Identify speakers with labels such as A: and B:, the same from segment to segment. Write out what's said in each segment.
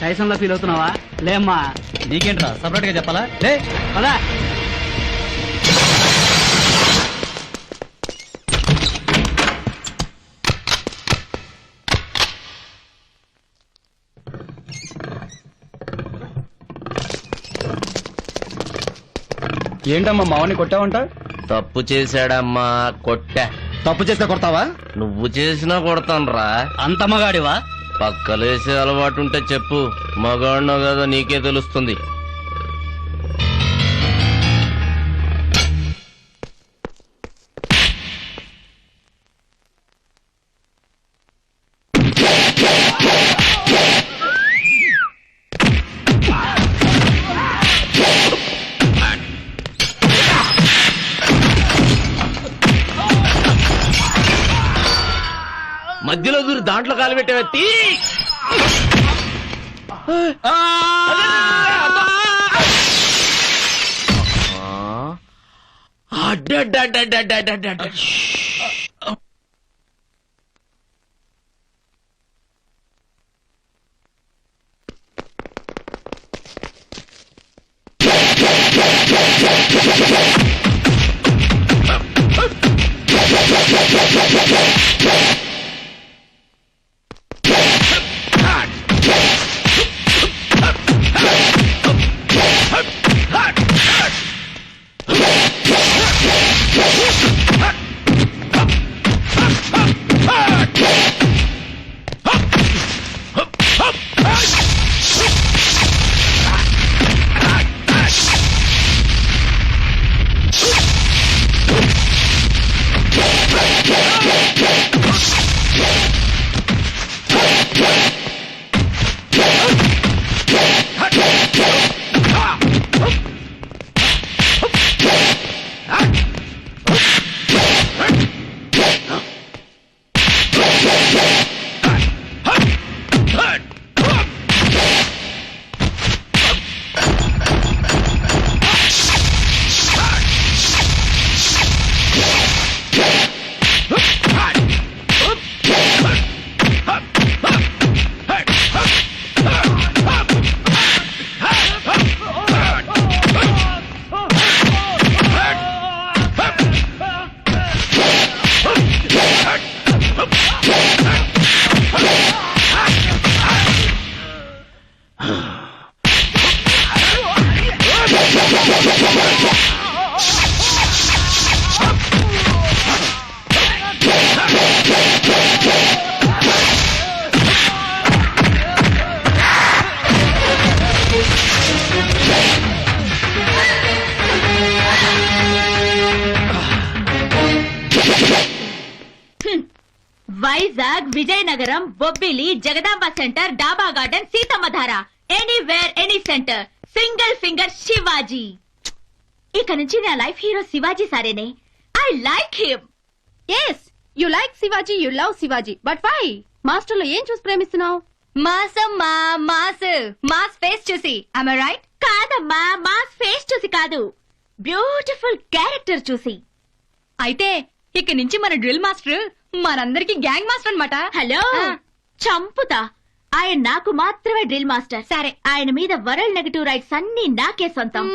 A: టైసన్లో feel అవుతున్నావా? లేమ్మా.
B: నీకేంట్రా సపరేట్గా చెప్పాలా? లే
A: పదా.
B: ఏంటమ్మా మావని కొట్టావంట?
C: తప్పు చేశాడమ్మా కొట్టా.
B: తప్పు చేస్తే కొడతావా?
C: నువ్వు చేసినా కొడతానురా.
A: అంత మగాడివా?
C: పక్కలేసే అలవాటు ఉంటే చెప్పు. మగాడినో కదా నీకే తెలుస్తుంది. దాంట్లో కాలు పెట్టేవెత్తి
D: Vizag Vizianagaram Bobbili Jagadamba centre Daba garden Seethammadhara anywhere any centre single finger Shivaji. ఇక నుంచి నా life hero Shivaji సారేనే. I like him
E: yes you like Shivaji you love Shivaji. But why మాస్టర్లో ఏం చూసి ప్రేమిస్తున్నావు?
D: మాసమ్మా మాస్. మాస్ ఫేస్ చూసి. I right కాదమ్మా mass face చూసి కాదు. బ్యూటిఫుల్ క్యారెక్టర్ చూసి.
E: అయితే ఇక నుంచి మన డ్రిల్ మాస్టర్ మనందరికి గ్యాంగ్ మాస్టర్ అన్నమాట.
D: హలో. చంపుతా. ఆయన నాకు మాత్రమే డ్రిల్ మాస్టర్. సరే. ఆయన మీద వరల్డ్ నెగటివ్ రైట్స్ అన్ని నాకే సొంతం.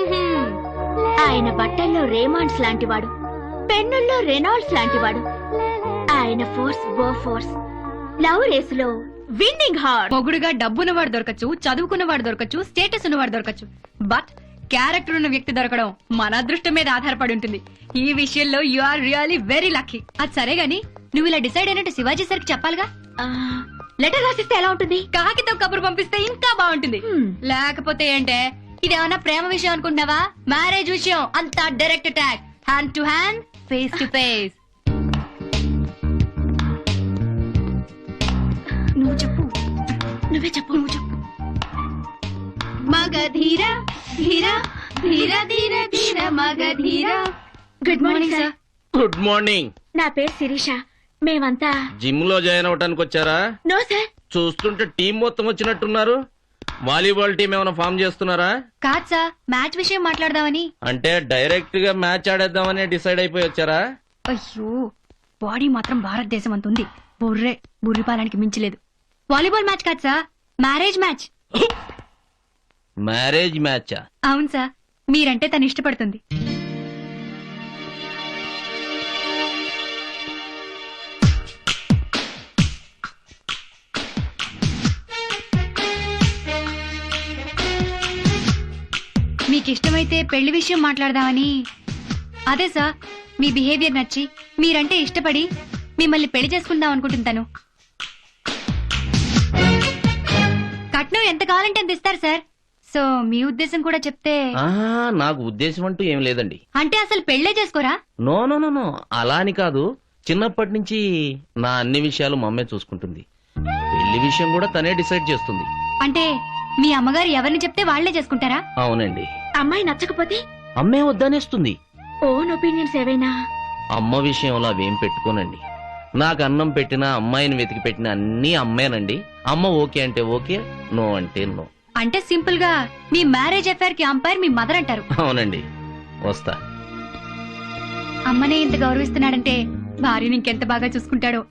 D: ఆయన బట్టల్లో రేమాండ్స్ లాంటివాడు. పెన్నుల్లో రెనాల్డ్స్ లాంటివాడు. ఆయన ఫోర్స్ బో ఫోర్స్. లవ్ రేసులో విన్నింగ్ హార్ట్.
E: మొగుడుగా డబ్బున్నవాడు దొరకచ్చు చదువుకున్నవాడు దొరకచ్చు స్టేటస్ ఉన్నవాడు దొరకచ్చు. బట్ క్యారెక్టర్ ఉన్న వ్యక్తి దొరకడం మన అదృష్టం మీద ఆధారపడి ఉంటుంది. ఈ విషయంలో you are really very lucky. అది సరే గాని నువ్వు ఇలా డిసైడ్ అయినట్టు శివాజీ సార్కి చెప్పాలిగా?
D: లెటర్ రాసిస్తే ఎలా ఉంటుంది?
E: కాకితో కబురు పంపిస్తే ఇంకా బాగుంటుంది. లేకపోతే ఏంటే ఇదేమన్నా ప్రేమ విషయం అనుకుంటున్నావా? మ్యారేజ్ విషయం అంతా direct attack hand to hand face to face
D: నువ్వు చెప్పు. నువ్వే చెప్పు నువ్వు చెప్పు.
E: మగ ధీర ధీర ధీర ధీర ధీర మగ ధీర
D: good morning sir
C: good morning
D: నా పేరు శిరీష. మేమంతా
C: జిమ్లో జాయిన్ అవటానికి వచ్చారా?
D: No sir.
C: చూస్తుంటే టీం మొత్తం వచ్చినట్టున్నారు. వాలీబాల్ టీం ఏమైనా ఫామ్ చేస్తున్నారా?
E: కాదు సార్ మ్యాచ్ విషయం మాట్లాడదామని.
C: అంటే డైరెక్ట్గా మ్యాచ్ ఆడేద్దామని డిసైడ్ అయిపోయి వచ్చారా?
E: అయ్యో బాడీ మాత్రం భారతదేశం అంత ఉంది. బుర్రే బుర్రిపాలానికి మించలేదు వాలీబాల్ మ్యాచ్ కాదు సార్ మ్యారేజ్ మ్యాచ్.
C: మ్యారేజ్ మ్యాచా?
E: అవును సార్ మీరంటే తను ఇష్టపడుతుంది. మీకు ఇష్టమైతే పెళ్ళి విషయం మాట్లాడదామని. అదే సార్ మీ బిహేవియర్ నచ్చి మీరంటే ఇష్టపడి మిమ్మల్ని పెళ్ళి చేసుకుందాం అనుకుంటుంటాను. కట్నం ఎంత కావాలంటే అంత ఇస్తారు సార్. సో మీ ఉద్దేశం కూడా చెప్తే
C: నాకు ఉద్దేశం అంటూ ఏం లేదండి.
E: అంటే అసలు పెళ్ళే చేసుకోరా?
C: నో నో నో నో అలా అని కాదు. చిన్నప్పటి నుంచి నా అన్ని విషయాలు మా అమ్మే చూసుకుంటుంది. పెళ్ళి విషయం కూడా తనే డిసైడ్ చేస్తుంది.
E: అంటే మీ అమ్మగారు ఎవరిని చెప్తే వాళ్ళే చేసుకుంటారా?
C: అవునండి.
D: అమ్మాయి నచ్చకపోతే?
C: అమ్మే వద్దనేస్తుంది.
D: ఓన్ ఒపీనియన్స్ ఏవైనా?
C: అమ్మ విషయంలో అవేం పెట్టుకోనండి. నాకు అన్నం పెట్టినా అమ్మాయిని వెతికి పెట్టిన అన్ని అమ్మేనండి. అమ్మ ఓకే అంటే ఓకే నో అంటే నో.
E: అంటే సింపుల్గా మీ మ్యారేజ్ అఫైర్కి అంపైర్ మీ మదర్ అంటారు.
C: అవునండి. వస్తా.
E: అమ్మనే ఇంత గౌరవిస్తున్నాడంటే భార్యని ఇంకెంత బాగా చూసుకుంటాడో?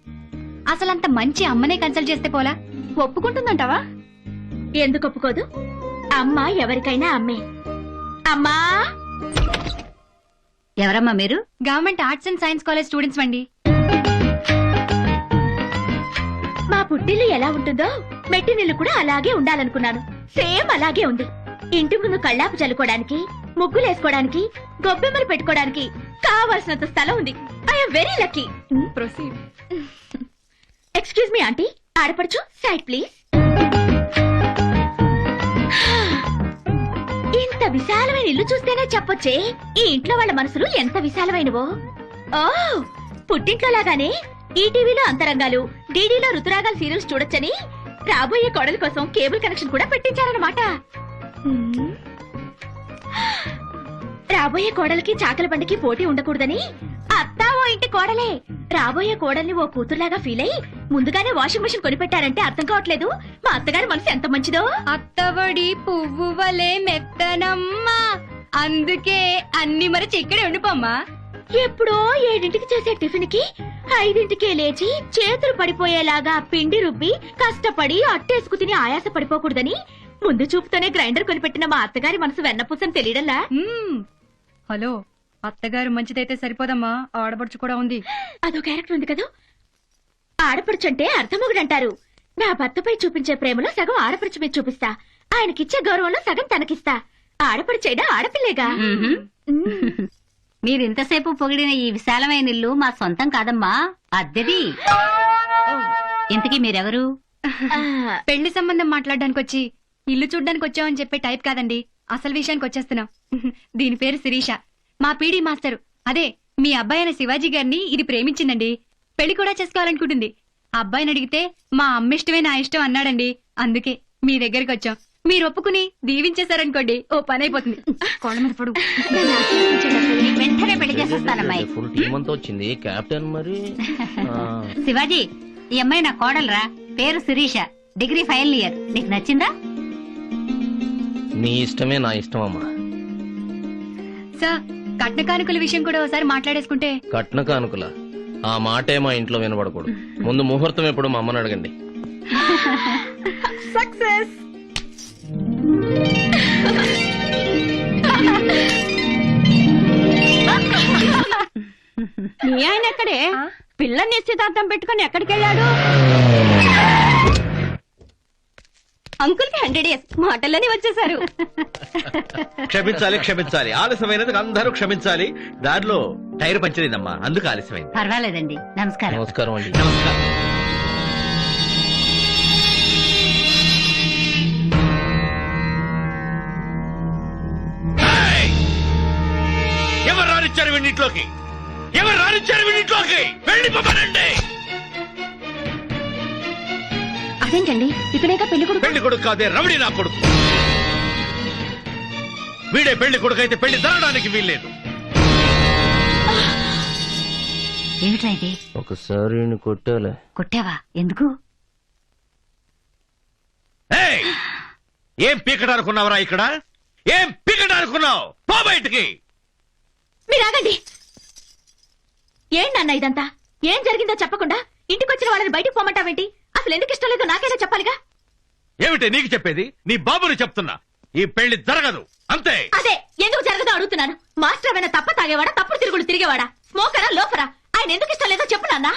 E: అసలు అంత మంచి అమ్మనే కన్సల్ట్ చేస్తే పోలా? ఒప్పుకుంటుందంటావా?
D: ఎందుకు ఒప్పుకోదు? అమ్మ ఎవరికైనా అమ్మే. అమ్మా!
F: ఎవరమ్మా మీరు?
E: Government arts and science college students అండి.
D: మా పుట్టిల్లు ఎలా ఉంటుందో మెట్టినిల్లు కూడా అలాగే ఉండాలనుకున్నాను. సేమ్ అలాగే ఉంది. ఇంటి ముందు కళ్ళాపు చల్లుకోవడానికి ముగ్గులేసుకోవడానికి గొబ్బెమ్మలు పెట్టుకోవడానికి కావాల్సినంత స్థలం ఉంది. I'm very lucky
E: proceed
D: excuse me aunty ఆడపడుచు సైడ్ ప్లీజ్ ఇంత విశాలమైన ఇల్లు చూస్తేనే చెప్పొచ్చే? ఈ ఇంట్లో వాళ్ళ మనసులు ఎంత విశాలమైనవో? ఓ పుట్టింట్లో లాగానే ఈటీవీలో అంతరంగాలు డీడీలో ఋతురాగాలు సీరియల్స్ చూడొచ్చని రాబోయే కొడల కోసం కేబుల్ కనెక్షన్ కూడా పెట్టించారనమాట రాబోయే కోడలికి చాకల బండికి పోటీ ఉండకూడదని అత్తా ఓ ఇంటి కోడలే. రాబోయే కోడల్ని ఓ కూతురులాగా ఫీల్ అయి ముందుగానే వాషింగ్ మెషిన్ కొనిపెట్టారంటే అర్థం కావట్లేదు. మా అత్తగారి మనసు ఎంత మంచిదో.
E: అత్తవడి పువ్వు వలే మెత్తనమ్మా. అందుకే అన్ని మరచి ఇక్కడే ఉండిపోమ్మా.
D: ఎప్పుడో ఏడింటికి చేసే టిఫిన్కి ఐదింటికే లేచి చేతులు పడిపోయేలాగా పిండి రుబ్బి కష్టపడి అట్టేసుకు తిని ఆయాస పడిపోకూడదని ముందు చూపుతోనే గ్రైండర్ కొనిపెట్టిన మా అత్తగారి మనసు వెన్నపూసని తెలియడంలా.
E: హలో అత్తగారు మంచిదైతే సరిపోదమ్మా. ఆడబడుచు కూడా ఉంది.
D: అదో క్యారెక్టర్ ఉంది కదా? ఆడపడుచంటే అర్థమొగడంటారు. నా భర్తపై చూపించే ప్రేమలో సగం ఆడపడుచు మీద చూపిస్తా. ఆయనకిచ్చే గౌరవంలో సగం తనకిస్తా. ఆడపడుచైనా ఆడపిల్లేగా.
F: మ్మ్హ్మ్.
D: మ్మ్.
F: మీరు ఇంతసేపు పొగిడిన ఈ విశాలమైన ఇల్లు మా సొంతం కాదమ్మా అద్దెది. ఇంతకీ మీరెవరు?
E: పెళ్ళి సంబంధం మాట్లాడడానికి వచ్చి ఇల్లు చూడ్డానికి వచ్చామని చెప్పే టైప్ కాదండి. అసలు విషయానికి వచ్చేస్తున్నాం దీని పేరు శిరీష. మా పీడీ మాస్టర్. అదే మీ అబ్బాయి అయిన శివాజీ గారిని ఇది ప్రేమించిందండి. పెళ్ళి కూడా చేసుకోవాలనుకుంటుంది. ఆ అబ్బాయిని అడిగితే మా అమ్మ ఇష్టమే నా ఇష్టం అన్నాడండి. అందుకే మీ దగ్గరికి వచ్చాం. మీరు ఒప్పుకుని దీవించేశారనుకోండి ఓ పని అయిపోతుంది. కోళ్ళ మీద పడు.
D: నన్ను ఆశీర్వదించండి అత్తయ్య.
F: వెంటనే పెళ్ళి చేసేస్తానమ్మాయి
C: ఫుల్ టీం అంతా వచ్చింది. కెప్టెన్ మరి? ఆ,
F: శివాజీ ఈ అమ్మాయి నా కోడలురా. పేరు శిరీష. Degree final year. నీకు నచ్చిందా?
C: నీ ఇష్టమే నా ఇష్టం అమ్మా.
E: సార్ కట్న కానుకల విషయం కూడా ఒకసారి మాట్లాడేసుకుంటే?
C: కట్న కానుకల? ఆ మాటే మా ఇంట్లో వినబడకూడదు. ముందు ముహూర్తం ఎప్పుడు మా అమ్మని అడగండి.
E: సక్సెస్
F: మీ ఆయన ఎక్కడే పిల్ల నిశ్చితార్థం పెట్టుకుని ఎక్కడికి వెళ్ళాడు అంకుల్కి హండ్రెడ్ ఇయర్స్. మాటల్లోనే వచ్చేసారు.
B: క్షమించాలి క్షమించాలి. ఆలస్యమైనందుకు అందరూ క్షమించాలి. దారిలో టైర్ పంచలేదమ్మా. అందుకు ఆలస్యమైంది.
F: పర్వాలేదండి. నమస్కారం.
C: నమస్కారం అండి.
B: నమస్కారం.
G: ఎవరు రానిచ్చారు వీడింట్లోకి ఎవరు రానిచ్చారు వీడింట్లోకి వెళ్ళిపోమనండి
D: అదేంటండి ఇతనేగా పెళ్ళి కొడుకు?
G: పెళ్ళి కొడుకు కాదే రమణి నా కొడుకు. వీడే పెళ్ళి కొడుకు అయితే పెళ్ళి జరగడానికి వీల్లేదు.
F: ఏమిట్రా ఇది?
C: ఒకసారి కొట్టాలే.
F: కొట్టావా? ఎందుకు?
G: ఏయ్! ఏం పీకడానుకున్నావురా ఇక్కడ? ఏం పీకడానుకున్నావు పో బయటికి!
D: మీరు ఆగండి. ఏంటన్న ఇదంతా? ఏం జరిగిందో చెప్పకుండా ఇంటికొచ్చిన వాళ్ళని బయటకు పోమంటావేంటి? అసలు ఎందుకు ఇష్టం లేదో నాకైనా చెప్పాలిగా?
B: ఏమిటి నీకు చెప్పేది? నీ బాబుని చెప్తున్నా. ఈ పెళ్ళి జరగదు. అంతే.
D: అదే ఎందుకు జరగదో అడుగుతున్నాను. మాస్టర్ ఏమైనా తప్ప తాగేవాడా? తప్పుడు తిరుగుడు తిరిగేవాడా? స్మోకరా లోఫరా ఆయన ఎందుకు ఇష్టం లేదో చెప్పు నాన్న.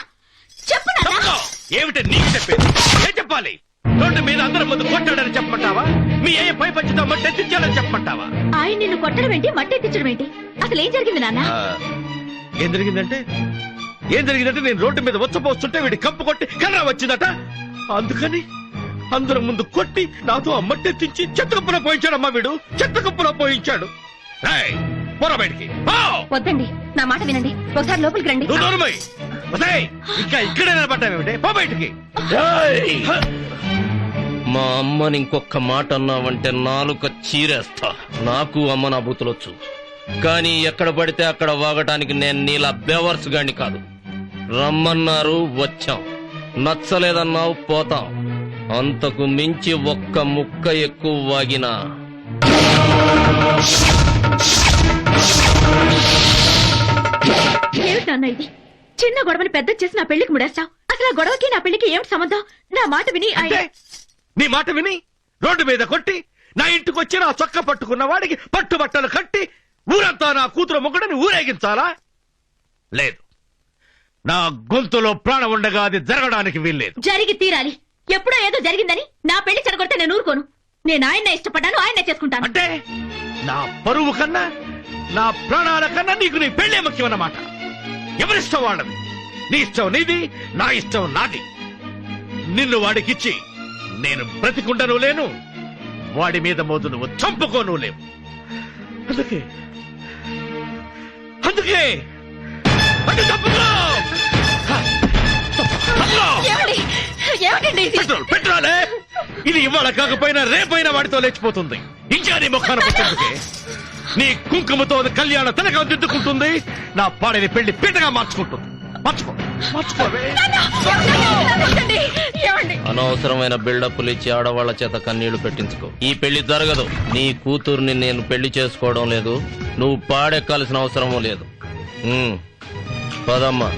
D: చెప్పు నాన్న.
B: తప్పుకో. ఏమిటి నీకు చెప్పేది? ఏం చెప్పాలి? రోడ్డు మీద అందరి ముందు కొట్టాడని చెప్పమంటావా? మీ ఏ పై పంచుతో మట్టెత్తించాడని చెప్పమంటావా?
D: ఆయన నిన్ను కొట్టడం ఏంటి? మట్టి ఎత్తించడం ఏంటి? అసలు ఏం జరిగింది నాన్న?
B: ఆ, ఏం జరిగిందంటే ఏం జరిగిందంటే నేను రోడ్డు మీద వచ్చపోస్తుంటే వీడి కంపు కొట్టి కర్ర వచ్చిందట. అందుకని అందరం ముందు కొట్టి నాతో అమ్మట్టెత్తించి చెత్త కప్పులో పోయించాడమ్మా వీడు. చెత్త కప్పులో పోయించాడు. పోరా బయటికి!
D: వద్దండి నా మాట వినండి. ఒకసారి లోపలికి రండి.
B: ఇంకా ఇక్కడే నిలబడ్డావేమిటి పో బయటికి!
C: మా అమ్మని ఇంకొక మాట అన్నావంటే నాలుక చీరేస్తా. నాకు అమ్మ నా బూతులొచ్చు. కానీ ఎక్కడ పడితే అక్కడ వాగటానికి నేను నీలా బెవర్స్ గాని కాదు. రమ్మన్నారు వచ్చాం. నచ్చలేదన్నావు పోతాం. అంతకు మించి ఒక్క ముక్క ఎక్కువ వాగినా.
D: ఇది? చిన్న గొడవని పెద్ద చేసి నా పెళ్ళికి ముడేస్తావు. అసలు ఆ గొడవకి నా పెళ్ళికి ఏమిటి సంబంధం? నా మాట విని ఆయన-
B: అంటే నీ మాట విని రోడ్డు మీద కొట్టి నా ఇంటికి వచ్చి నా చొక్క పట్టుకున్న వాడికి పట్టుబట్టలు కట్టి ఊరంతా నా కూతురు మొక్కడని ఊరేగించాలా? లేదు. నా గొంతులో ప్రాణం ఉండగా అది జరగడానికి వీల్లేదు.
D: జరిగి తీరాలి. ఎప్పుడో ఏదో జరిగిందని నా పెళ్ళి చెడగొడితే నేను ఊరుకోను. నేను ఆయన్నే ఇష్టపడ్డాను ఆయన్నే చేసుకుంటాను.
B: అంటే నా పరువు కన్నా నా ప్రాణాల కన్నా నీకు నీ పెళ్ళే ముఖ్యమన్నమాట. ఎవరిష్టం వాళ్ళది? నీ ఇష్టం నీది నా ఇష్టం నాది. నిన్ను వాడికిచ్చి నేను బ్రతికుండను లేను వాడి మీద మోదు నువ్వు చంపుకోను లేవు. అందుకే అందుకే అటు తప్పుకో! తప్పుకో!
D: ఏమండి? ఏమిటండి ఇది?
B: పెట్రోల్ పెట్రోలే ఇది ఇవాళ కాకపోయినా రేపైనా వాడితో లేచిపోతుంది. ఇంకా నీ ముఖాన పట్టేందుకే. నీ కుంకుమతో అది కళ్యాణ తిలకం దిద్దుకుంటుంది. నా పాడిని పెళ్ళి పీటగా మార్చుకుంటుంది. మార్చుకో. మార్చుకోవే
D: వద్దండి. ఏమండి?
C: అనవసరమైన బిల్డప్లు ఇచ్చి ఆడవాళ్ళ చేత కన్నీళ్ళు పెట్టించుకో. ఈ పెళ్ళి జరగదు. నీ కూతుర్ని నేను పెళ్ళి చేసుకోవడం లేదు. నువ్వు పాడెక్కాల్సిన అవసరమూ లేదు. ఉమ్, పదమ్మా.